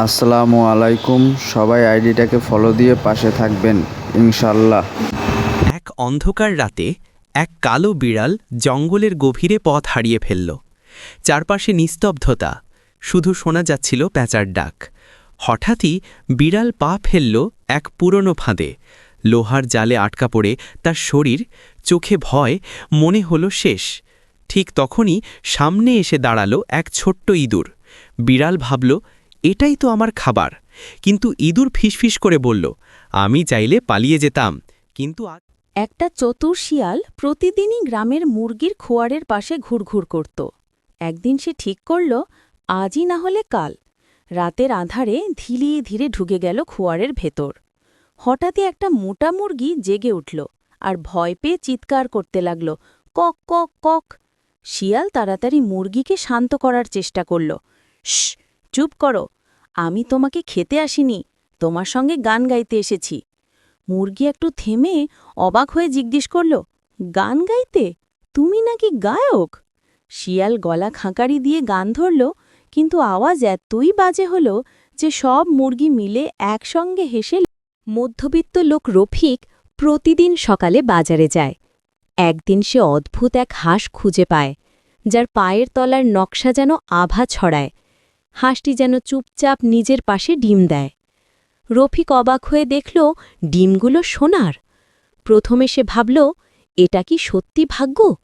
আসসালামু আলাইকুম। সবাই আইডিটাকে ফলো দিয়ে পাশে থাকবেন ইনশাল্লাহ এক অন্ধকার রাতে এক কালো বিড়াল জঙ্গলের গভীরে পথ হারিয়ে ফেলল। চারপাশে নিস্তব্ধতা, শুধু শোনা যাচ্ছিল প্যাঁচার ডাক। হঠাৎই বিড়াল পা ফেলল এক পুরনো ফাঁদে। লোহার জালে আটকা পড়ে তার শরীর, চোখে ভয়, মনে হলো শেষ। ঠিক তখনই সামনে এসে দাঁড়াল এক ছোট্ট ইঁদুর। বিড়াল ভাবল এটাই তো আমার খাবার। কিন্তু ইঁদুর ফিসফিস করে বলল, আমি চাইলে পালিয়ে যেতাম, কিন্তু একটা চতুর শিয়াল প্রতিদিনই গ্রামের মুরগির খোয়ারের পাশে ঘুরঘুর করত। একদিন সে ঠিক করল, আজই না হলে কাল। রাতের আধারে ধীরে ধীরে ঢুকে গেল খোয়ারের ভেতর। হঠাৎই একটা মোটা মুরগি জেগে উঠল আর ভয় পেয়ে চিৎকার করতে লাগল, কক কক কক। শিয়াল তাড়াতাড়ি মুরগিকে শান্ত করার চেষ্টা করল, শশ চুপ করো। আমি তোমাকে খেতে আসিনি, তোমার সঙ্গে গান গাইতে এসেছি। মুরগি একটু থেমে অবাক হয়ে জিজ্ঞেস করল, গান গাইতে? তুমি নাকি গায়ক? শিয়াল গলা খাঁকারি দিয়ে গান ধরল, কিন্তু আওয়াজ এতই বাজে হল যে সব মুরগি মিলে একসঙ্গে হেসে মধ্যবিত্ত লোক রফিক প্রতিদিন সকালে বাজারে যায়। একদিন সে অদ্ভুত এক হাঁস খুঁজে পায়, যার পায়ের তলার নকশা যেন আভা ছড়ায়। হাঁসটি যেন চুপচাপ নিজের পাশে ডিম দেয়। রফিক অবাক হয়ে দেখল, ডিমগুলো সোনার। প্রথমে সে ভাবল, এটা কি সত্যি ভাগ্য?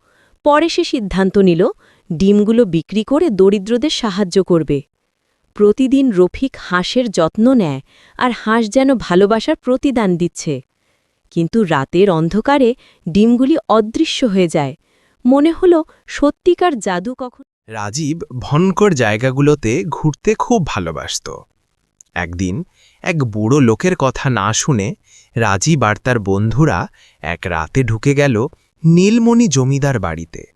পরে সে সিদ্ধান্ত নিল, ডিমগুলো বিক্রি করে দরিদ্রদের সাহায্য করবে। প্রতিদিন রফিক হাঁসের যত্ন নেয় আর হাঁস যেন ভালোবাসার প্রতিদান দিচ্ছে। কিন্তু রাতের অন্ধকারে ডিমগুলি অদৃশ্য হয়ে যায়। মনে হল, সত্যিকার জাদু কখন রাজীব ভনকর জায়গাগুলোতে ঘুরতে খুব ভালোবাসত। একদিন এক বুড়ো লোকের কথা না শুনে রাজীব আর তার বন্ধুরা এক রাতে ঢুকে গেল নীলমণি জমিদার বাড়িতে।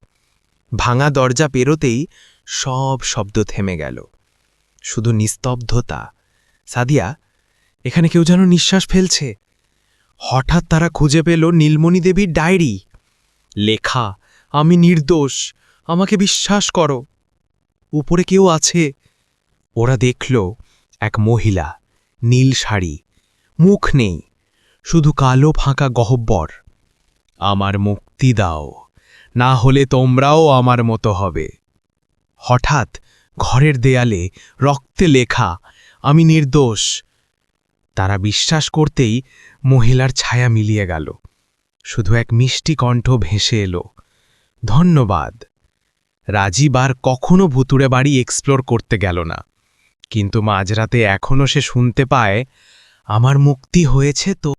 ভাঙা দরজা পেরোতেই সব শব্দ থেমে গেল। শুধু নিস্তব্ধতা। সাদিয়া, এখানে কেউ যেন নিঃশ্বাস ফেলছে। হঠাৎ তারা খুঁজে পেল নীলমণি দেবীর ডায়েরি। লেখা, আমি নির্দোষ আমাকে বিশ্বাস করো। উপরে কেউ আছে? ওরা দেখল এক মহিলা, নীল শাড়ি, মুখ নেই, শুধু কালো ফাঁকা গহব্বর। আমার মুক্তি দাও, না হলে তোমরাও আমার মতো হবে। হঠাৎ ঘরের দেয়ালে রক্তে লেখা, আমি নির্দোষ। তারা বিশ্বাস করতেই মহিলার ছায়া মিলিয়ে গেল। শুধু এক মিষ্টি কণ্ঠ ভেসে এলো। ধন্যবাদ। রাজীব আর কখনও ভুতুড়ে বাড়ি এক্সপ্লোর করতে গেল না। কিন্তু মাঝরাতে এখনও সে শুনতে পায়, আমার মুক্তি হয়েছে তো?